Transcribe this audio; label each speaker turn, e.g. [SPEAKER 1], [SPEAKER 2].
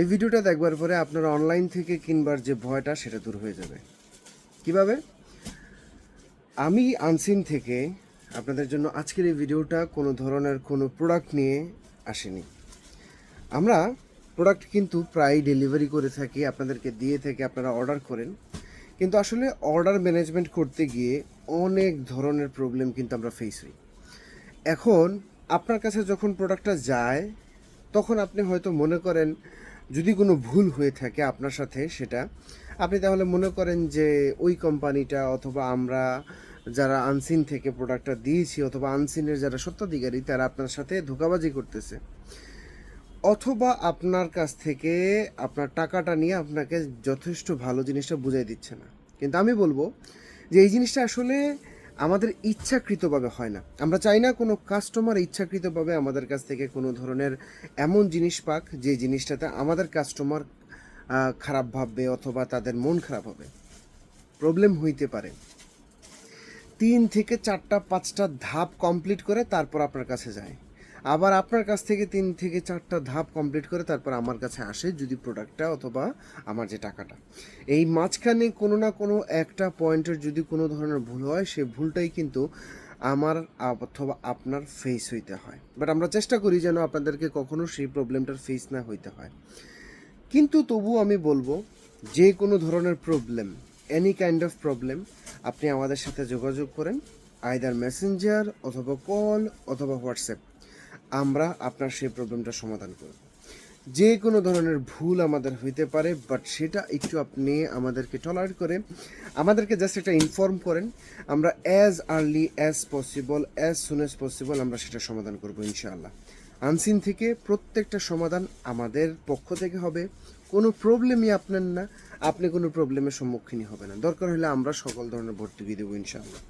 [SPEAKER 1] এই ভিডিওটা দেখবার পরে আপনার অনলাইন থেকে কিনবার যে ভয়টা, সেটা দূর হয়ে যাবে। কীভাবে? আমি আনসিন থেকে আপনাদের জন্য আজকের এই ভিডিওটা কোনো ধরনের কোনো প্রোডাক্ট নিয়ে আসেনি। আমরা প্রোডাক্ট কিন্তু প্রায় ডেলিভারি করে থাকি, আপনাদেরকে দিয়ে থেকে আপনারা অর্ডার করেন। কিন্তু আসলে অর্ডার ম্যানেজমেন্ট করতে গিয়ে অনেক ধরনের প্রবলেম কিন্তু আমরা ফেস হই এখন আপনার কাছে যখন প্রোডাক্টটা যায়, তখন আপনি হয়তো মনে করেন যদি কোনো ভুল হয়ে থাকে আপনার সাথে সেটা, আপনি তাহলে মনে করেন যে ওই কোম্পানিটা অথবা আমরা যারা আনসিন থেকে প্রোডাক্টটা দিয়েছি অথবা আনসিনের যারা সত্ত্বাধিকারী তারা আপনার সাথে ধোকাবাজি করতেছে। অথবা আপনার কাছ থেকে আপনার টাকাটা নিয়ে আপনাকে যথেষ্ট ভালো জিনিসটা বুঝাই দিচ্ছে না। কিন্তু আমি বলব যে এই জিনিসটা আসলে আমাদের ইচ্ছাকৃতভাবে হয় না। আমরা চাই না কোনো কাস্টমার ইচ্ছাকৃতভাবে আমাদের কাছ থেকে কোনো ধরনের এমন জিনিস পাক, যে জিনিসটাতে আমাদের কাস্টমার খারাপ ভাববে অথবা তাদের মন খারাপ হবে। প্রবলেম হইতে পারে। তিন থেকে চারটা, পাঁচটা ধাপ কমপ্লিট করে তারপর আপনার কাছে যায়। আবার আপনার কাছ থেকে তিন থেকে চারটা ধাপ কমপ্লিট করে তারপর আমার কাছে আসে যদি প্রোডাক্টটা অথবা আমার যে টাকাটা। এই মাঝখানে কোনো না কোনো একটা পয়েন্টের যদি কোনো ধরনের ভুল হয়, সে ভুলটাই কিন্তু আমার অথবা আপনার ফেস হইতে হয়। বাট আমরা চেষ্টা করি যেন আপনাদেরকে কখনো সেই প্রবলেমটার ফেস না হইতে হয়। কিন্তু তবু আমি বলব, যে কোনো ধরনের problem any kind of problem আপনি আমাদের সাথে যোগাযোগ করেন আইদার মেসেঞ্জার অথবা কল অথবা হোয়াটসঅ্যাপ আমরা আপনার সেই প্রবলেমটা সমাধান করব। যে কোনো ধরনের ভুল আমাদের হইতে পারে বাট সেটা একটু আপনি আমাদেরকে টলারেট করে আমাদেরকে জাস্ট একটা ইনফর্ম করেন। আমরা as early as possible as soon as possible আমরা সেটা সমাধান করব ইনশাআল্লাহ। আনসিন থেকে প্রত্যেকটা সমাধান আমাদের পক্ষ থেকে হবে। কোনো প্রবলেমই আপনার না। আপনি কোনো প্রবলেমের সম্মুখীন হবে না। দরকার হলে আমরা সকল ধরনের ভর্তুকি দেবো ইনশাআল্লাহ।